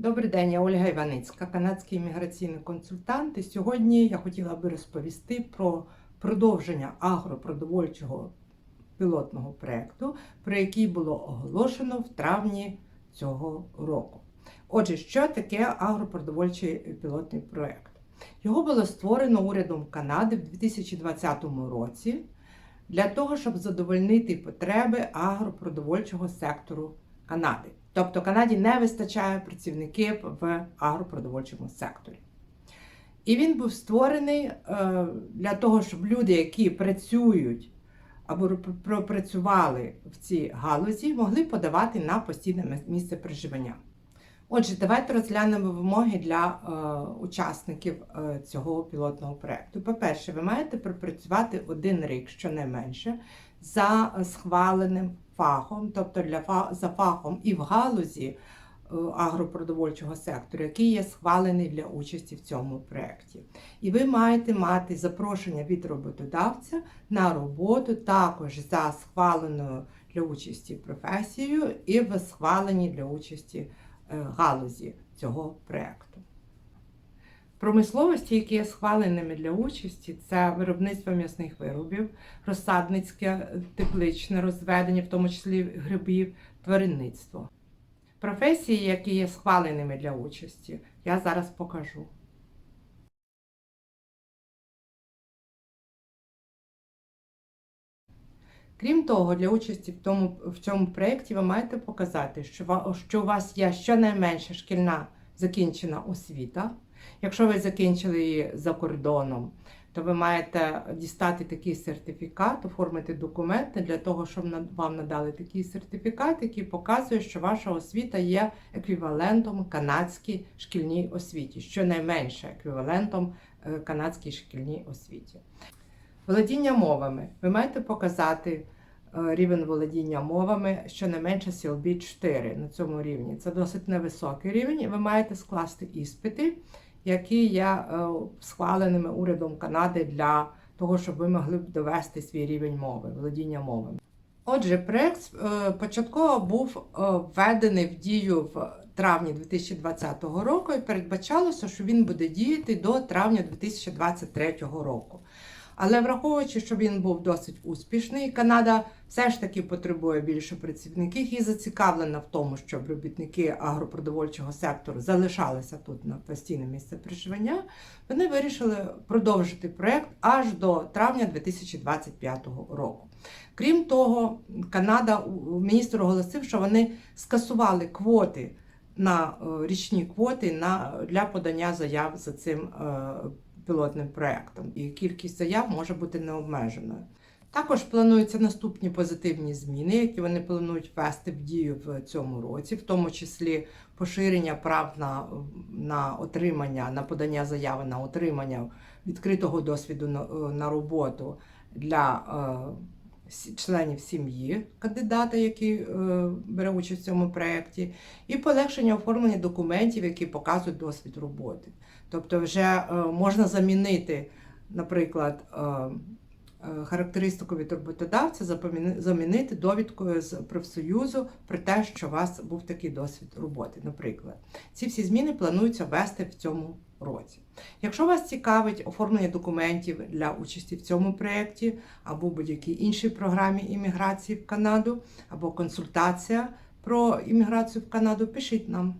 Добрий день, я Ольга Іваницька, канадський імміграційний консультант. І сьогодні я хотіла би розповісти про продовження агропродовольчого пілотного проєкту, про який було оголошено в травні цього року. Отже, що таке агропродовольчий пілотний проєкт? Його було створено урядом Канади в 2020 році для того, щоб задовольнити потреби агропродовольчого сектору Канади. Тобто Канаді не вистачає працівників в агропродовольчому секторі. І він був створений е, для того, щоб люди, які працюють або пропрацювали в цій галузі, могли подавати на постійне місце проживання. Отже, давайте розглянемо вимоги для е, учасників е, цього пілотного проєкту. По-перше, ви маєте пропрацювати один рік щонайменше за схваленим фахом, тобто для за фахом і в галузі е, агропродовольчого сектору, який є схвалений для участі в цьому проєкті. І ви маєте мати запрошення від роботодавця на роботу також за схваленою для участі професією і в схваленій для участі е, галузі цього проєкту. Промисловості, які є схваленими для участі, це виробництво м'ясних виробів, розсадницьке тепличне розведення, в тому числі грибів, тваринництво. Професії, які є схваленими для участі, я зараз покажу. Крім того, для участі в тому, в цьому проєкті ви маєте показати, що, що у вас є щонайменше шкільна закінчена освіта. Якщо ви закінчили її за кордоном, то ви маєте дістати такий сертифікат, оформити документи для того, щоб вам надали такий сертифікат, який показує, що ваша освіта є еквівалентом канадській шкільній освіті, щонайменше еквівалентом е, канадській шкільній освіті. Володіння мовами. Ви маєте показати. Е, рівень володіння мовами щонайменше CLB 4 на цьому рівні. Це досить невисокий рівень, і ви маєте скласти іспити, які є е, схваленими урядом Канади для того, щоб ви могли б довести свій рівень мови, володіння мовами. Отже, проєкт е, початково був введений в дію в травні 2020 року і передбачалося, що він буде діяти до травня 2023 року. Але враховуючи, що він був досить успішний, Канада все ж таки потребує більше працівників і зацікавлена в тому, щоб робітники агропродовольчого сектору залишалися тут на постійне місце проживання. Вони вирішили продовжити проект аж до травня 2025 року. Крім того, Канада міністр оголосив, що вони скасували квоти на е, річні квоти на для подання заяв за цим. Е, пілотним проєктом, і кількість заяв може бути необмеженою. Також плануються наступні позитивні зміни, які вони планують ввести в дію в цьому році, в тому числі поширення прав на на отримання, на подання заяви на отримання відкритого досвіду на, на роботу для е, членів сім'ї кандидата, який е, бере участь в цьому проєкті, і полегшення оформлення документів, які показують досвід роботи. Тобто, вже е, можна замінити, наприклад, е, характеристику від роботодавця, замінити довідкою з профсоюзу про те, що у вас був такий досвід роботи. Наприклад, ці всі зміни плануються ввести в цьому році. Якщо вас цікавить оформлення документів для участі в цьому проєкті або будь-якій іншій програмі імміграції в Канаду, або консультація про імміграцію в Канаду, пишіть нам.